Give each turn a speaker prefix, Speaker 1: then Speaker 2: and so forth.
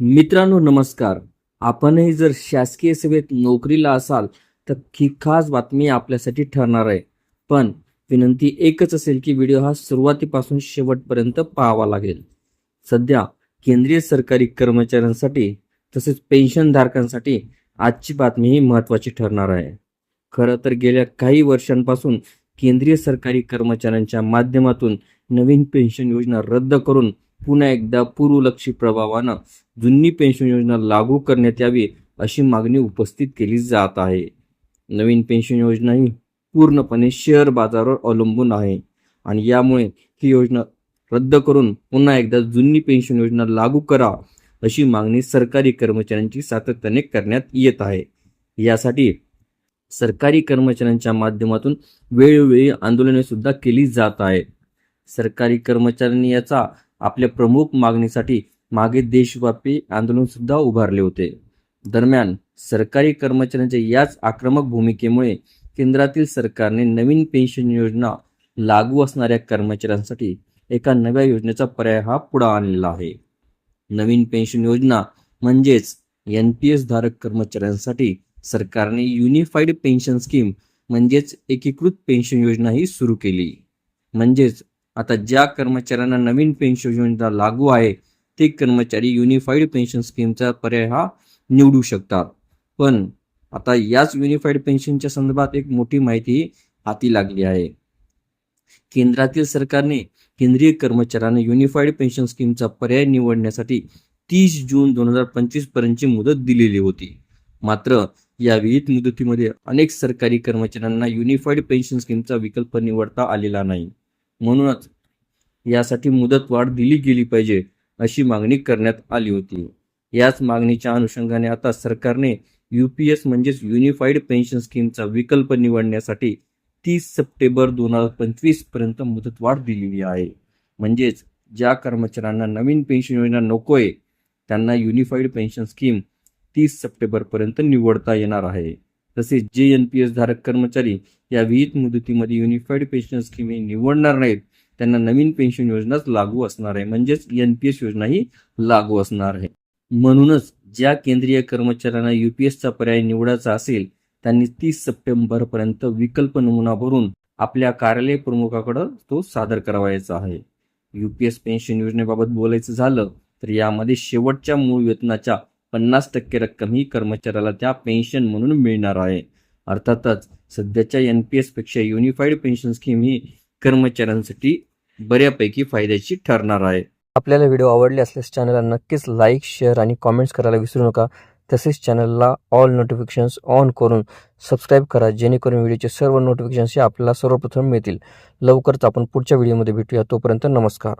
Speaker 1: मित्रांनो नमस्कार. आपणही जर शासकीय सेवेत नोकरीला असाल तर ही खास बातमी आपल्यासाठी ठरणार आहे. पण विनंती एकच असेल की व्हिडिओ हा सुरुवातीपासून शेवटपर्यंत पाहावा लागेल. सध्या केंद्रीय सरकारी कर्मचाऱ्यांसाठी तसेच पेन्शनधारकांसाठी आजची बातमी ही महत्त्वाची ठरणार आहे. खरं तर गेल्या काही वर्षांपासून केंद्रीय सरकारी कर्मचाऱ्यांच्या माध्यमातून नवीन पेन्शन योजना रद्द करून पुन्हा एकदा पूर्वलक्षी प्रभावानं जुनी पेन्शन योजना लागू करण्यात यावी अशी मागणी उपस्थित केली जात आहे. नवीन पेन्शन योजना ही पूर्णपणे शेअर बाजारावर अवलंबून आहे आणि यामुळे ही योजना रद्द करून पुन्हा एकदा जुनी पेन्शन योजना लागू करा अशी मागणी सरकारी कर्मचाऱ्यांची सातत्याने करण्यात येत आहे. यासाठी सरकारी कर्मचाऱ्यांच्या माध्यमातून वेळोवेळी आंदोलने सुद्धा केली जात आहे सरकारी कर्मचाऱ्यांनी याचा आपल्या प्रमुख मागणीसाठी मागे देशव्यापी आंदोलन सुद्धा उभारले होते. दरम्यान सरकारी कर्मचाऱ्यांच्या याच आक्रमक भूमिकेमुळे केंद्रातील सरकारने नवीन पेन्शन योजना लागू असणाऱ्या कर्मचाऱ्यांसाठी एका नव्या योजनेचा पर्याय हा पुढे आणलेला आहे. नवीन पेन्शन योजना म्हणजेच एन पी एस धारक कर्मचाऱ्यांसाठी सरकारने युनिफाईड पेन्शन स्कीम म्हणजेच एकीकृत पेन्शन योजना ही सुरू केली. म्हणजेच आता ज्या कर्मचाऱ्यांना नवीन पेन्शन योजना लागू आहे ते कर्मचारी युनिफाईड पेन्शन स्कीमचा पर्याय हा निवडू शकतात. पण आता याच युनिफाईड पेन्शनच्या संदर्भात एक मोठी माहिती हाती लागली आहे. केंद्रातील सरकारने केंद्रीय कर्मचाऱ्यांना युनिफाईड पेन्शन स्कीमचा पर्याय निवडण्यासाठी तीस जून दोन हजार पंचवीस पर्यंतची मुदत दिलेली होती. मात्र या विहित मुदतीमध्ये अनेक सरकारी कर्मचाऱ्यांना युनिफाईड पेन्शन स्कीमचा विकल्प निवडता आलेला नाही. म्हणूनच यासाठी मुदतवाढ दिली गेली पाहिजे अशी मागणी करण्यात आली होती. याच मागणीच्या अनुषंगाने आता सरकारने यू पी एस म्हणजेच युनिफाईड पेन्शन स्कीमचा विकल्प निवडण्यासाठी तीस सप्टेंबर दोन हजार पंचवीसपर्यंत मुदतवाढ दिलेली आहे. म्हणजेच ज्या कर्मचाऱ्यांना नवीन पेन्शन योजना नकोय त्यांना युनिफाईड पेन्शन स्कीम तीस सप्टेंबरपर्यंत निवडता येणार आहे. तसेच जे एन पी एस धारक कर्मचारी या विहित मुदतीमध्ये युनिफाईड पेन्शन स्कीम हे निवडणार नाहीत. त्यांना नवीन पेन्शन योजनाच लागू असणार आहे. म्हणजेच एन पी एस योजना ही लागू असणार आहे. म्हणूनच ज्या केंद्रीय कर्मचाऱ्यांना युपीएसचा पर्याय निवडायचा असेल त्यांनी तीस सप्टेंबरपर्यंत विकल्प नमुना भरून आपल्या कार्यालय प्रमुखाकडे तो सादर करावायचा आहे. युपीएस पेन्शन योजनेबाबत बोलायचं झालं तर यामध्ये शेवटच्या मूळ वेतनाच्या पन्नास टक्के रक्कम ही कर्मचाऱ्याला त्या पेन्शन म्हणून मिळणार आहे. अर्थातच सध्याच्या एन पी एसपेक्षा युनिफाईड पेन्शन स्कीम ही कर्मचाऱ्यांसाठी बऱ्यापैकी फायद्याची ठरणार आहे.
Speaker 2: आपल्याला व्हिडिओ आवडले असल्यास चॅनलला नक्कीच लाईक शेअर आणि कॉमेंट्स करायला विसरू नका. तसेच चॅनलला ऑल नोटिफिकेशन्स ऑन करून सबस्क्राईब करा जेणेकरून व्हिडिओचे सर्व नोटिफिकेशन्स हे आपल्याला सर्वप्रथम मिळतील. लवकरच आपण पुढच्या व्हिडिओमध्ये भेटूया. तोपर्यंत नमस्कार.